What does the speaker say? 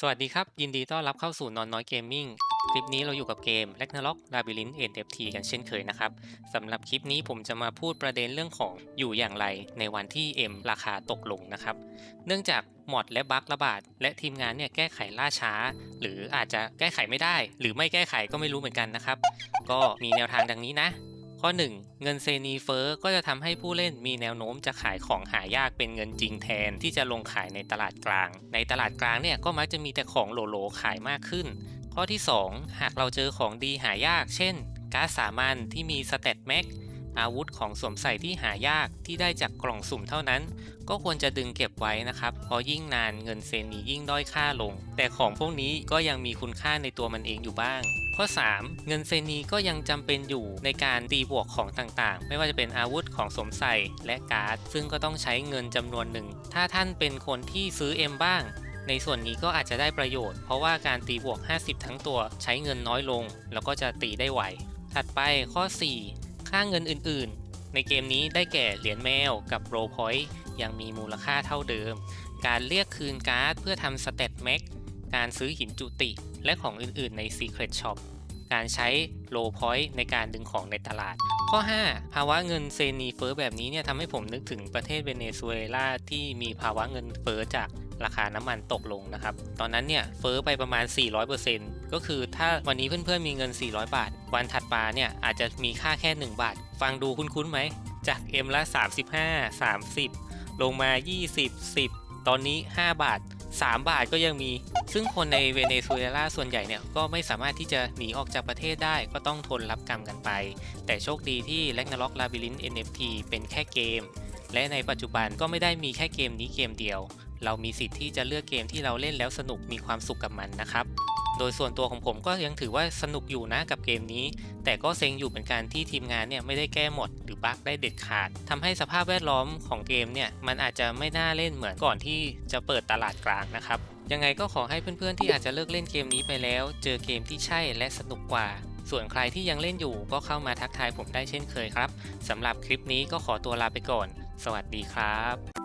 สวัสดีครับ ยินดีต้อนรับเข้าสู่นอนน้อยเกมมิ่งคลิปนี้เราอยู่กับเกม r a g n a r o k Labyrinth NFT กันเช่นเคยนะครับสำหรับคลิปนี้ผมจะมาพูดประเด็นเรื่องของอยู่อย่างไรในวันที่ M ราคาตกลงนะครับ เนื่องจากมอดและบั๊กระบาด และทีมงานเนี่ยแก้ไขล่าช้า หรืออาจจะแก้ไขไม่ได้ หรือไม่แก้ไขก็ไม่รู้เหมือนกันนะครับ ก็มีแนวทางดังนี้นะ ข้อ 1 เงินเซนีเฟอ้อก็จะทำให้ผู้เล่นมีแนวโน้มจะขายของหายากเป็นเงินจริงแทนที่จะลงขายในตลาดกลาง ในตลาดกลางเนี่ยก็มักจะมีแต่ของโหลๆขายมากขึ้น ข้อที่ 2 หากเราเจอของดีหายาก เช่น ก๊าซสามัญที่มีสเตตแม็ก อาวุธของสวมใส่ที่หายากที่ได้จากกล่องสุ่มเท่านั้น ก็ควรจะดึงเก็บไว้นะครับเพราะยิ่งนานเงินเซนนี้ยิ่งด้อยค่าลง แต่ของพวกนี้ก็ยังมีคุณค่าในตัวมันเองอยู่บ้าง ข้อ 3 เงินเซนีก็ยังจำเป็นอยู่ในการตีบวกของต่างๆ ไม่ว่าจะเป็นอาวุธของสวมใส่และการ์ด ซึ่งก็ต้องใช้เงินจำนวนหนึ่ง ถ้าท่านเป็นคนที่ซื้อ M บ้างในส่วนนี้ก็อาจจะได้ประโยชน์เพราะว่าการตีบวก 50 ทั้งตัวใช้เงินน้อยลง แล้วก็จะตีได้ไว ถัดไปข้อ 4 ค่าเงินอื่นๆ ในเกมนี้ได้แก่เหรียญแมวกับโรพอยต์ยังมีมูลค่าเท่าเดิม การเรียกคืนการ์ดเพื่อทำสเตตแม็กการซื้อหินจุติ และของอื่นๆ ใน Secret Shop การใช้โลพอยต์ในการดึงของในตลาด ข้อ 5 ภาวะเงินเซนีเฟอ้อแบบนี้เนี่ยทำให้ผมนึกถึงประเทศเวเนซุเอลาที่มีภาวะเงินเฟอ้อจาก ราคาน้ำมันตกลงนะครับ ตอนนั้นเนี่ยเฟอ้อไปประมาณ 400%ก็คือถ้าวันนี้เพื่อนๆมีเงิน 400 บาท วันถัดมาเนี่ยอาจจะมีค่าแค่ 1 บาท ฟังดูคุ้นๆไหม จาก M ละ 35 30 ลงมา 20 10 ตอนนี้ 5 บาท 3 บาทก็ยังมี ซึ่งคนในเวเนซุเอลาส่วนใหญ่เนี่ยก็ไม่สามารถที่จะหนีออกจากประเทศได้ก็ต้องทนรับกรรมกันไป แต่โชคดีที่ Ragnarok Labyrinth NFT เป็นแค่เกมและในปัจจุบันก็ไม่ได้มีแค่เกมนี้เกมเดียว เรามีสิทธิ์ที่จะเลือกเกมที่เราเล่นแล้วสนุกมีความสุขกับมันนะครับ โดยส่วนตัวของผมก็ยังถือว่าสนุกอยู่นะกับเกมนี้ แต่ก็เซ็งอยู่เหมือนกันที่ทีมงานเนี่ยไม่ได้แก้หมดหรือบั๊กได้เด็ดขาดทำให้สภาพแวดล้อมของเกมเนี่ยมันอาจจะไม่น่าเล่นเหมือนก่อนที่จะเปิดตลาดกลางนะครับ ยังไงก็ขอให้เพื่อนๆที่อาจจะเลิกเล่นเกมนี้ไปแล้ว เจอเกมที่ใช่และสนุกกว่าส่วนใครที่ยังเล่นอยู่ก็เข้ามาทักทายผมได้เช่นเคยครับ สำหรับคลิปนี้ก็ขอตัวลาไปก่อน สวัสดีครับ